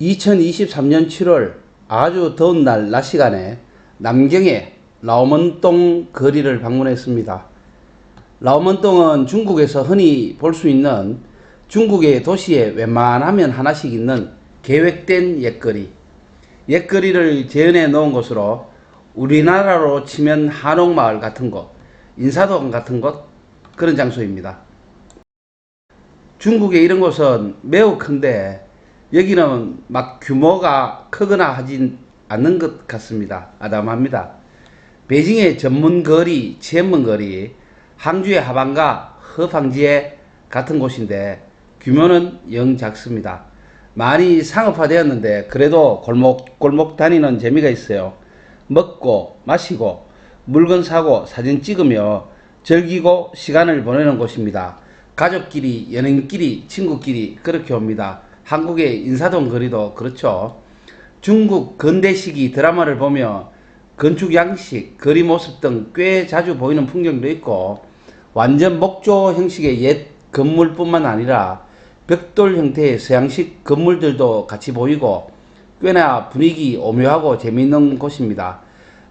2023년 7월 아주 더운 날 낮 시간에 남경의 라오먼동 거리를 방문했습니다. 라오먼동은 중국에서 흔히 볼 수 있는 중국의 도시에 웬만하면 하나씩 있는 계획된 옛거리. 옛거리를 재현해 놓은 곳으로 우리나라로 치면 한옥마을 같은 곳, 인사동 같은 곳, 그런 장소입니다. 중국의 이런 곳은 매우 큰데 여기는 막 규모가 크거나 하진 않는 것 같습니다. 아담합니다. 베이징의 전문 거리, 체험문 거리, 항주의 하반가, 허팡지에 같은 곳인데 규모는 영 작습니다. 많이 상업화되었는데 그래도 골목 골목 다니는 재미가 있어요. 먹고 마시고 물건 사고 사진 찍으며 즐기고 시간을 보내는 곳입니다. 가족끼리, 연인끼리, 친구끼리 그렇게 옵니다. 한국의 인사동 거리도 그렇죠. 중국 근대 시기 드라마를 보며 건축 양식, 거리 모습 등 꽤 자주 보이는 풍경도 있고 완전 목조 형식의 옛 건물뿐만 아니라 벽돌 형태의 서양식 건물들도 같이 보이고 꽤나 분위기 오묘하고 재미있는 곳입니다.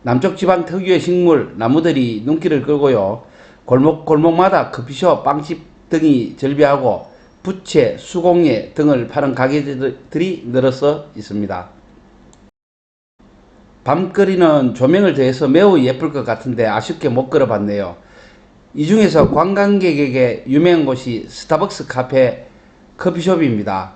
남쪽 지방 특유의 식물, 나무들이 눈길을 끌고요. 골목 골목마다 커피숍, 빵집 등이 절비하고 부채, 수공예 등을 파는 가게들이 늘어서 있습니다. 밤거리는 조명을 더해서 매우 예쁠 것 같은데 아쉽게 못 걸어봤네요. 이 중에서 관광객에게 유명한 곳이 스타벅스 카페 커피숍입니다.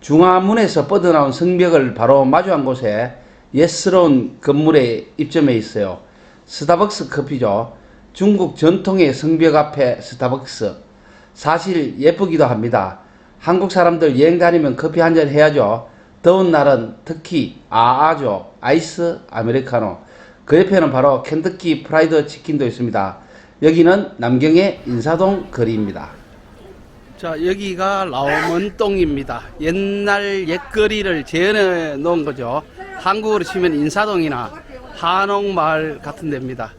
중화문에서 뻗어나온 성벽을 바로 마주한 곳에 옛스러운 건물에 입점해 있어요. 스타벅스 커피죠. 중국 전통의 성벽 앞에 스타벅스. 사실 예쁘기도 합니다. 한국 사람들 여행 다니면 커피 한 잔 해야죠. 더운 날은 특히 아아죠. 아이스 아메리카노. 그 옆에는 바로 켄터키 프라이드 치킨도 있습니다. 여기는 남경의 인사동 거리입니다. 자, 여기가 라오먼동입니다. 옛날 옛거리를 재현해 놓은 거죠. 한국으로 치면 인사동이나 한옥마을 같은 데입니다.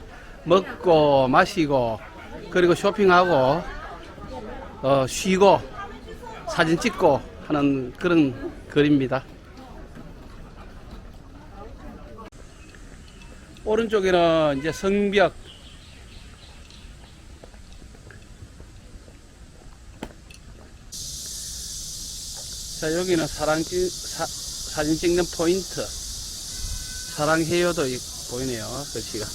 먹고 마시고 그리고 쇼핑하고 어, 쉬고 사진 찍고 하는 그런 거리입니다. 오른쪽에는 이제 성벽. 자 여기는 사랑 찍, 사, 사진 찍는 포인트. 사랑해요도 이- 보이네요 글씨가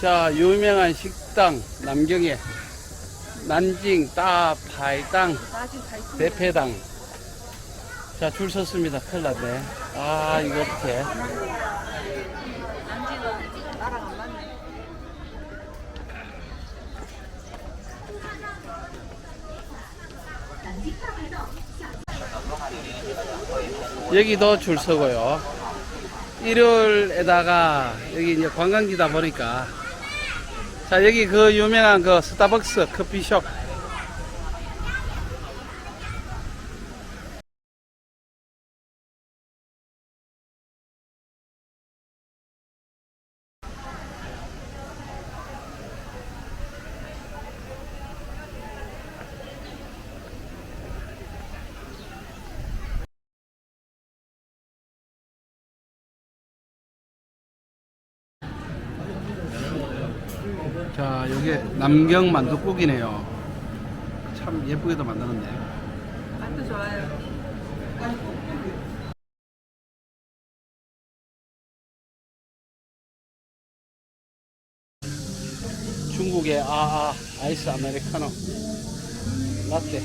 자 유명한 식당 남경에 난징 따파이땅 대패당. 자 줄 섰습니다. 큰일 났네. 아 이거 어떡해. 여기도 줄 서고요. 일요일에다가 여기 이제 관광지다 보니까 자 여기 그 유명한 그 스타벅스 커피숍 자 여기 남경 만두국이네요. 참 예쁘게도 만들었네. 맛도 좋아요. 중국의 아아 아이스 아메리카노 라떼